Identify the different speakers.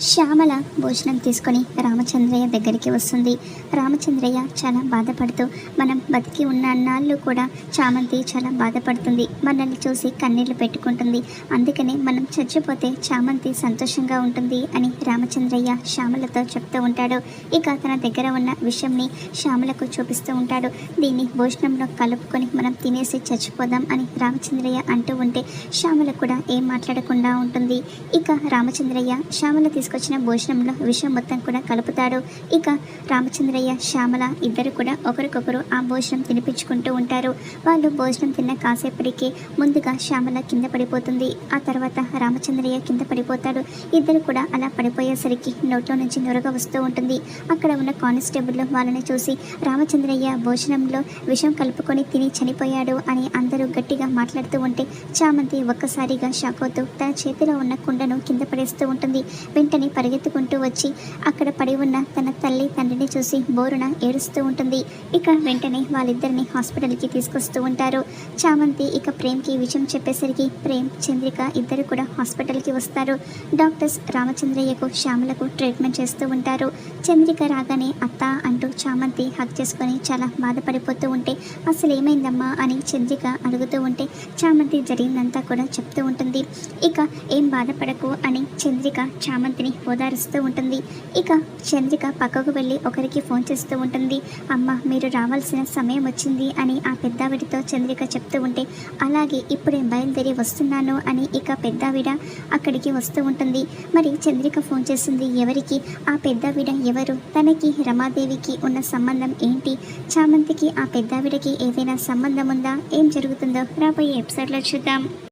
Speaker 1: శ్యామల భోజనం తీసుకొని రామచంద్రయ్య దగ్గరికి వస్తుంది. రామచంద్రయ్య చాలా బాధపడుతూ మనం బతికి ఉన్న అన్నాళ్ళు కూడా చామంతి చాలా బాధపడుతుంది. మనల్ని చూసి కన్నీళ్ళు పెట్టుకుంటుంది. అందుకనే మనం చచ్చిపోతే చామంతి సంతోషంగా ఉంటుంది అని రామచంద్రయ్య శ్యామలతో చెప్తూ ఉంటాడు. ఇక తన దగ్గర ఉన్న విషయంని శ్యామలకు చూపిస్తూ ఉంటాడు. దీన్ని భోజనంలో కలుపుకొని మనం తినేసి చచ్చిపోదాం అని రామచంద్రయ్య అంటూ ఉంటే శ్యామల కూడా ఏం మాట్లాడకుండా ఉంటుంది. ఇక రామచంద్రయ్య శ్యామల తీసుకొచ్చిన భోజనంలో విషయం మొత్తం కూడా కలుపుతాడు. ఇక రామచంద్రయ్య శ్యామల ఇద్దరు కూడా ఒకరికొకరు ఆ భోజనం తినిపించుకుంటూ ఉంటారు. వాళ్ళు భోజనం తిన్న కాసేపటికి ముందుగా శ్యామల కింద పడిపోతుంది. ఆ తర్వాత రామచంద్రయ్య కింద పడిపోతాడు. ఇద్దరు కూడా అలా పడిపోయేసరికి నోట్లో నుంచి నొరగ వస్తూ ఉంటుంది. అక్కడ ఉన్న కానిస్టేబుల్ వాళ్ళని చూసి రామచంద్రయ్య భోజనంలో విషం కలుపుకొని తిని చనిపోయాడు అని అందరూ గట్టిగా మాట్లాడుతూ ఉంటే చామంతి ఒక్కసారిగా షాక్ అవుతూ తన చేతిలో ఉన్న కుండను కింద పడేస్తూ ఉంటుంది. వెంటనే పరిగెత్తుకుంటూ వచ్చి అక్కడ పడి ఉన్న తన తల్లి తండ్రిని చూసి బోరున ఏడుస్తూ ఉంటుంది. ఇక వెంటనే వాళ్ళిద్దరిని హాస్పిటల్కి తీసుకొస్తూ ఉంటారు. చామంతి ఇక ప్రేమ్కి విషయం చెప్పేసరికి ప్రేమ్ చంద్రిక ఇద్దరు కూడా హాస్పిటల్కి వస్తారు. డాక్టర్స్ రామచంద్రయ్యకు శ్యామలకు ట్రీట్మెంట్ చేస్తూ ఉంటారు. చంద్రిక రాగానే అత్త అంటూ చామంతి హక్ చేసుకొని చాలా బాధపడిపోతూ ఉంటే అసలు ఏమైందమ్మా అని చంద్రిక అడుగుతూ ఉంటే చామంతి జరిగిందంతా కూడా చెప్తూ ఉంటుంది. ఇక ఏం బాధపడకు అని చంద్రిక చామంతిని ఓదారుస్తూ ఉంటుంది. ఇక చంద్రిక పక్కకు వెళ్ళి ఒకరికి ఫోన్ చేస్తూ ఉంటుంది. అమ్మ మీరు రావాల్సిన సమయం వచ్చింది అని ఆ పెద్దావిడితో చంద్రిక చెప్తూ ఉంటే అలాగే ఇప్పుడే బయలుదేరి వస్తున్నాను అని ఇక పెద్దావిడ అక్కడికి వస్తూ ఉంటుంది. మరి చంద్రిక ఫోన్ చేసింది ఎవరికి? ఆ పెద్దావిడ ఎవరు? తనకి రమాదేవికి ఉన్న సంబంధం ఏంటి? చామంతికి ఆ పెద్దావిడకి ఏదైనా సంబంధం ఉందా? ఏం జరుగుతుందో రాబోయే ఎపిసోడ్లో చూద్దాం.